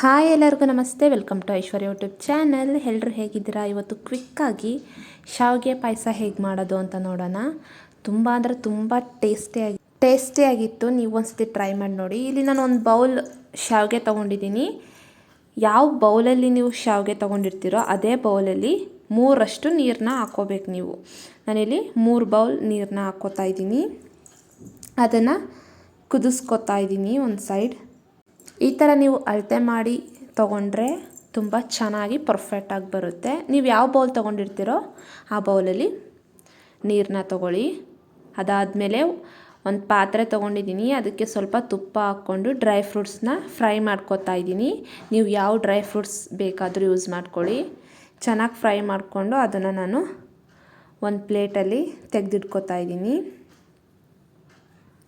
Hi ಎಲ್ಲರಿಗೂ namaste, welcome to Aishwarya YouTube channel. ಎಲ್ಲರೂ ಹೇಗಿದ್ದೀರಾ? ಇವತ್ತು ಕ್ವಿಕ್ಕಾಗಿ ಶಾವಿಗೆ ಪಾಯಸ ಹೇಗೆ ಮಾಡೋದು ಅಂತ ನೋಡೋಣ. ತುಂಬ ಅಂದರೆ ತುಂಬ ಟೇಸ್ಟಿಯಾಗಿ ಟೇಸ್ಟಿಯಾಗಿತ್ತು ನೀವು ಒಂದ್ಸತಿ ಟ್ರೈ ಮಾಡಿ ನೋಡಿ. ಇಲ್ಲಿ ನಾನು ಒಂದು ಬೌಲ್ ಶಾವಿಗೆ ತೊಗೊಂಡಿದ್ದೀನಿ. ಯಾವ ಬೌಲಲ್ಲಿ ನೀವು ಶಾವಿಗೆ ತೊಗೊಂಡಿರ್ತೀರೋ ಅದೇ ಬೌಲಲ್ಲಿ ಮೂರಷ್ಟು ನೀರನ್ನ ಹಾಕೋಬೇಕು ನೀವು. ನಾನಿಲ್ಲಿ ಮೂರು ಬೌಲ್ ನೀರನ್ನ ಹಾಕೋತಾ ಇದ್ದೀನಿ. ಅದನ್ನು ಕುದಿಸ್ಕೊತಾ ಇದ್ದೀನಿ ಒಂದು ಸೈಡ್. ಈ ಥರ ನೀವು ಅಳತೆ ಮಾಡಿ ತೊಗೊಂಡ್ರೆ ತುಂಬ ಚೆನ್ನಾಗಿ ಪರ್ಫೆಕ್ಟಾಗಿ ಬರುತ್ತೆ. ನೀವು ಯಾವ ಬೌಲ್ ತೊಗೊಂಡಿರ್ತೀರೋ ಆ ಬೌಲಲ್ಲಿ ನೀರನ್ನ ತೊಗೊಳ್ಳಿ. ಅದಾದಮೇಲೆ ಒಂದು ಪಾತ್ರೆ ತೊಗೊಂಡಿದ್ದೀನಿ. ಅದಕ್ಕೆ ಸ್ವಲ್ಪ ತುಪ್ಪ ಹಾಕ್ಕೊಂಡು ಡ್ರೈ ಫ್ರೂಟ್ಸ್ನ ಫ್ರೈ ಮಾಡ್ಕೊತಾ ಇದ್ದೀನಿ. ನೀವು ಯಾವ ಡ್ರೈ ಫ್ರೂಟ್ಸ್ ಬೇಕಾದರೂ ಯೂಸ್ ಮಾಡ್ಕೊಳ್ಳಿ. ಚೆನ್ನಾಗಿ ಫ್ರೈ ಮಾಡಿಕೊಂಡು ಅದನ್ನು ನಾನು ಒಂದು ಪ್ಲೇಟಲ್ಲಿ ತೆಗೆದಿಟ್ಕೋತಾ ಇದ್ದೀನಿ.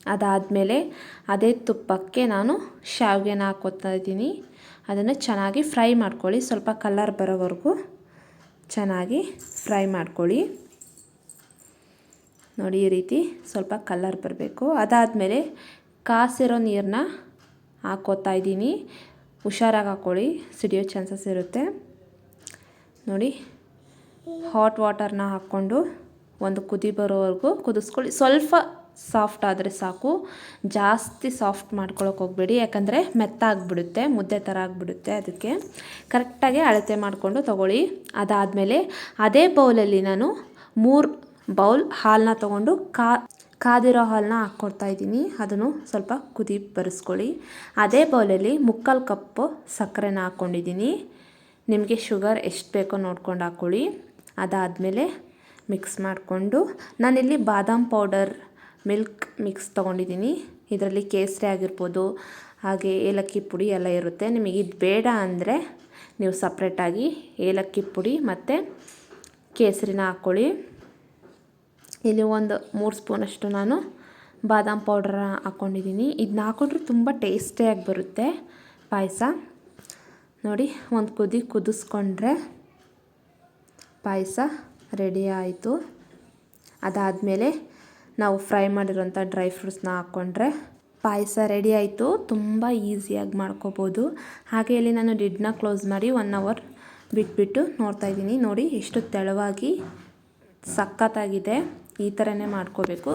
ಅದಾದಮೇಲೆ ಅದೇ ತುಪ್ಪಕ್ಕೆ ನಾನು ಶಾವಿಗೆನ ಹಾಕೋತಾ ಇದ್ದೀನಿ. ಅದನ್ನು ಚೆನ್ನಾಗಿ ಫ್ರೈ ಮಾಡ್ಕೊಳ್ಳಿ. ಸ್ವಲ್ಪ ಕಲರ್ ಬರೋವರೆಗೂ ಚೆನ್ನಾಗಿ ಫ್ರೈ ಮಾಡ್ಕೊಳ್ಳಿ. ನೋಡಿ, ಈ ರೀತಿ ಸ್ವಲ್ಪ ಕಲರ್ ಬರಬೇಕು. ಅದಾದಮೇಲೆ ಕಾಸಿರೋ ನೀರನ್ನ ಹಾಕೋತಾ ಇದ್ದೀನಿ. ಹುಷಾರಾಗಿ ಹಾಕ್ಕೊಳ್ಳಿ. ಸಿಡಿಯೋ ಚಾನ್ಸಸ್ ಇರುತ್ತೆ. ನೋಡಿ, ಹಾಟ್ ವಾಟರ್ನ ಹಾಕ್ಕೊಂಡು ಒಂದು ಕುದಿ ಬರೋವರೆಗೂ ಕುದಿಸ್ಕೊಳ್ಳಿ. ಸ್ವಲ್ಪ ಸಾಫ್ಟ್ ಆದರೆ ಸಾಕು. ಜಾಸ್ತಿ ಸಾಫ್ಟ್ ಮಾಡ್ಕೊಳಕ್ಕೆ ಹೋಗಬೇಡಿ. ಯಾಕಂದರೆ ಮೆತ್ತಾಗ್ಬಿಡುತ್ತೆ ಮುದ್ದೆ ಥರ ಆಗಿಬಿಡುತ್ತೆ ಅದಕ್ಕೆ. ಕರೆಕ್ಟಾಗಿ ಅಳತೆ ಮಾಡಿಕೊಂಡು ತೊಗೊಳ್ಳಿ. ಅದಾದಮೇಲೆ ಅದೇ ಬೌಲಲ್ಲಿ ನಾನು ಮೂರು ಬೌಲ್ ಹಾಲನ್ನ ತೊಗೊಂಡು ಕಾ, ಕಾದಿರೋ ಹಾಲನ್ನ ಹಾಕ್ಕೊಡ್ತಾ ಇದ್ದೀನಿ. ಅದನ್ನು ಸ್ವಲ್ಪ ಕುದಿ ಬರೆಸ್ಕೊಳ್ಳಿ. ಅದೇ ಬೌಲಲ್ಲಿ ಮುಕ್ಕಾಲು ಕಪ್ಪು ಸಕ್ಕರೆನ ಹಾಕ್ಕೊಂಡಿದ್ದೀನಿ ನಿಮಗೆ ಶುಗರ್ ಎಷ್ಟು ಬೇಕೋ ನೋಡ್ಕೊಂಡು ಹಾಕ್ಕೊಳ್ಳಿ ಅದಾದಮೇಲೆ ಮಿಕ್ಸ್ ಮಾಡಿಕೊಂಡು ನಾನಿಲ್ಲಿ ಬಾದಾಮ್ ಪೌಡರ್ ಮಿಲ್ಕ್ ಮಿಕ್ಸ್ ತೊಗೊಂಡಿದ್ದೀನಿ. ಇದರಲ್ಲಿ ಕೇಸರಿ ಆಗಿರ್ಬೋದು, ಹಾಗೆ ಏಲಕ್ಕಿ ಪುಡಿ ಎಲ್ಲ ಇರುತ್ತೆ. ನಿಮಗೆ ಇದು ಬೇಡ ಅಂದರೆ ನೀವು ಸಪ್ರೇಟಾಗಿ ಏಲಕ್ಕಿ ಪುಡಿ ಮತ್ತು ಕೇಸರಿನ ಹಾಕ್ಕೊಳ್ಳಿ. ಇಲ್ಲಿ ಒಂದು ಮೂರು ಸ್ಪೂನಷ್ಟು ನಾನು ಬಾದಾಮ್ ಪೌಡರ್ ಹಾಕ್ಕೊಂಡಿದ್ದೀನಿ. ಇದನ್ನ ಹಾಕೊಂಡ್ರೆ ತುಂಬ ಟೇಸ್ಟಿಯಾಗಿ ಬರುತ್ತೆ ಪಾಯಸ. ನೋಡಿ, ಒಂದು ಕುದಿ ಕುದಿಸ್ಕೊಂಡ್ರೆ ಪಾಯಸ ರೆಡಿ ಆಯಿತು. ಅದಾದಮೇಲೆ ನಾವು ಫ್ರೈ ಮಾಡಿರೋಂಥ ಡ್ರೈ ಫ್ರೂಟ್ಸ್ನ ಹಾಕ್ಕೊಂಡ್ರೆ ಪಾಯಸ ರೆಡಿ ಆಯಿತು. ತುಂಬ ಈಸಿಯಾಗಿ ಮಾಡ್ಕೋಬೋದು. ಹಾಗೆ ಇಲ್ಲಿ ನಾನು ಡಿಡ್ನ ಕ್ಲೋಸ್ ಮಾಡಿ ಒನ್ ಅವರ್ ಬಿಟ್ಬಿಟ್ಟು ನೋಡ್ತಾ ಇದ್ದೀನಿ. ನೋಡಿ, ಎಷ್ಟು ತೆಳುವಾಗಿ ಸಖತ್ತಾಗಿದೆ. ಈ ಥರನೇ ಮಾಡ್ಕೋಬೇಕು.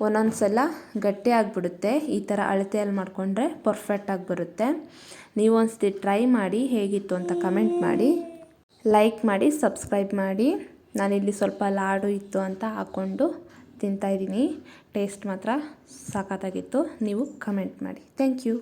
ಒಂದೊಂದು ಸಲ ಗಟ್ಟಿ ಆಗಿಬಿಡುತ್ತೆ. ಈ ಥರ ಅಳತೆಯಲ್ಲಿ ಮಾಡಿಕೊಂಡ್ರೆ ಪರ್ಫೆಕ್ಟಾಗಿ ಬರುತ್ತೆ. ನೀವು ಒಂದ್ಸತಿ ಟ್ರೈ ಮಾಡಿ ಹೇಗಿತ್ತು ಅಂತ ಕಮೆಂಟ್ ಮಾಡಿ. ಲೈಕ್ ಮಾಡಿ, ಸಬ್ಸ್ಕ್ರೈಬ್ ಮಾಡಿ. ನಾನಿಲ್ಲಿ ಸ್ವಲ್ಪ ಲಾಡು ಇತ್ತು ಅಂತ ಹಾಕ್ಕೊಂಡು ತಿಂತಾಯಿದ್ದೀನಿ ಟೇಸ್ಟ್ ಮಾತ್ರ ಸಖತ್ತಾಗಿತ್ತು ನೀವು ಕಮೆಂಟ್ ಮಾಡಿ. Thank you